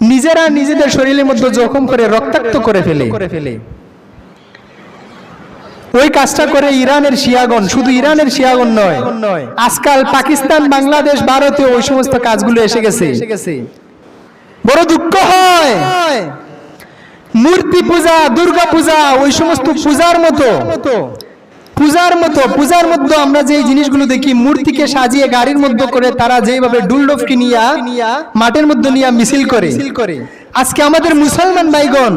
নিজেরা নিজেদের শরীরের মধ্যে জখম করে রক্তাক্ত করে ফেলে। ওই কাজটা করে ইরানের শিয়াগণ শুধু ইরানের শিয়াগণ নয় নয় আজকাল পাকিস্তান বাংলাদেশ ভারতে ওই সমস্ত কাজগুলো এসে গেছে। এসে গেছে। বড় দুঃখ হয়। মূর্তি পূজা দুর্গা পূজা ওই সমস্ত পূজার মতো। পূজার মতো, পূজার মধ্যে আমরা যে জিনিসগুলো দেখি, মূর্তিকে সাজিয়ে গাড়ির মধ্যে করে তারা যেভাবে ডুলডফকে নিয়া মাঠের মধ্যে নিয়া মিছিল করে। আজকে আমাদের মুসলমান ভাইগণ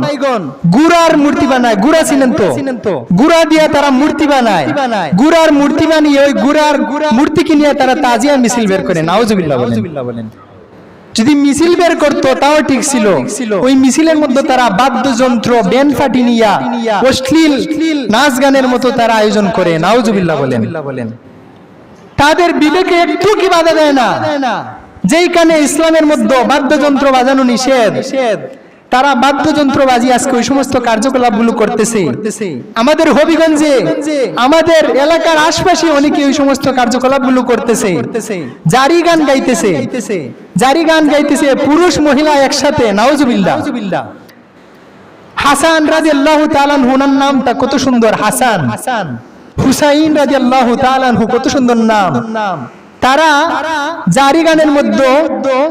গুড়ার মূর্তি বানায়, গুড়া চিনেন তো? গুড়া দিয়ে তারা মূর্তি বানায়। গুড়ার মূর্তি বানিয়ে ওই গুড়ার মূর্তিকে নিয়ে তারা তাজিয়া মিছিল বের করে। নাউজুবিল্লাহ বলেন। যদি মিছিল বের করতো তাও ঠিক ছিল। ওই মিছিলের মধ্যে তারা বাদ্যযন্ত্র ব্যান্ড ফাটি নিয়া অশ্লীল নাচ গানের মতো তারা আয়োজন করে নাউজুবিল্লাহ বলেন। তাদের বিবেকে একটু কি বাধা দেয় না? দেয় না। যেইখানে ইসলামের মধ্যে বাদ্যযন্ত্র বাজানো নিষেধ তারা বাদ্যযন্ত্র বাজি আজকে ওই সমস্ত কার্যকলাপগুলো করতেছে। আমাদের হবিগঞ্জে আমাদের এলাকার আশপাশে অনেকে ওই সমস্ত কার্যকলাপগুলো করতেছে। জারি গান গাইতেছে। জারি গান গাইতেছে পুরুষ মহিলা একসাথে নাউজুবিল্লাহ হাসান রাজি আল্লাহ তালান হুনার নামটা কত সুন্দর হাসান। হাসান। হুসাইন রাজি আল্লাহ তালানহু কত সুন্দর নাম। নাম। তারা জারি গানের মধ্যে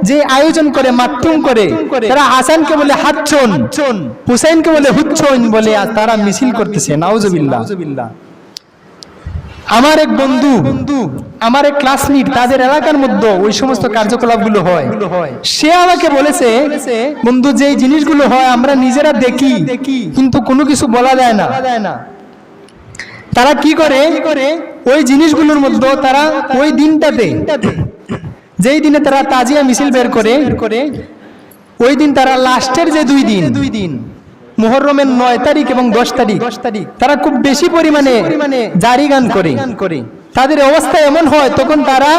যে আয়োজন করে মাধ্যম করে তারা হাসানকে বলে হাচ্ছন চন হুসাইনকে বলে হুচ্ছন বলে তারা মিছিল করতেছে নাউজুবিল্লাহ আমার এক বন্ধু বন্ধু আমার এক ক্লাসমেট তাদের এলাকার মধ্যে ওই সমস্ত কার্যকলাপগুলো হয়। সে আমাকে বলেছে, বন্ধু যে জিনিসগুলো হয় আমরা নিজেরা দেখি, কিন্তু কোনো কিছু বলা যায় না। তারা কি করে? ওই জিনিসগুলোর মধ্যে তারা ওই দিনটাতে, যেই দিনে তারা তাজিয়া মিছিল বের করে বের করে ওই দিন তারা লাস্টের যে দুই দিন দুই দিন মুহররমের নয় তারিখ এবং দশ তারিখ। দশ তারিখ তারা খুব বেশি পরিমাণে জারি গান করে। তাদের অবস্থা এমন হয়, তখন তারা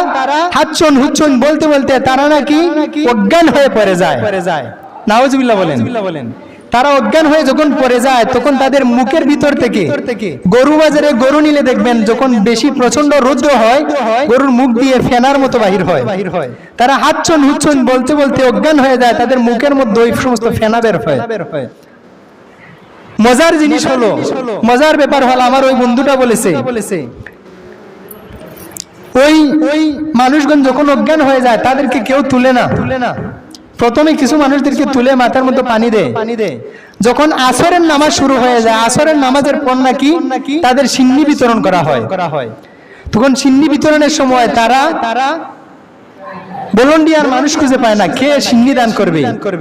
হাচ্ছন হুচ্ছন বলতে বলতে তারা নাকি অজ্ঞান হয়ে পড়ে যায়। নাওজবিল্লাহ বলেন। বলেন তারা অজ্ঞান হয়ে যখন পড়ে যায়, তখন তাদের মুখের ভিতর থেকে গরু বাজারে গরু নিলে দেখবেন যখন বেশি প্রচণ্ড রৌদ্র হয়, গরুর মুখ দিয়ে ফেনার মতো বাহির হয়। বাহির হয় তারা হাচ্ছন হুচ্ছন বলতে বলতে অজ্ঞান হয়ে যায়, তাদের মুখের মধ্যে ওই সমস্ত ফেনা বের হয় বের হয়। মজার জিনিস হলো মজার ব্যাপার হলো আমার ওই বন্ধুটা বলেছে ওই ওই মানুষগণ যখন অজ্ঞান হয়ে যায় তাদেরকে কেউ তুলে না। তুলে না। প্রথমে কিছু মানুষদেরকে তুলে মাথার মধ্যে পানি দেয়। পানি দে যখন আসরের নামাজ শুরু হয়ে যায় আসরের নামাজের পর নাকি তাদের সিন্নি বিতরণ করা হয়। করা হয়। তখন সিন্নি বিতরণের সময় তারা তারা ভলন্টিয়ার মানুষ খুঁজে পায় না কে সিন্নি দান করবে।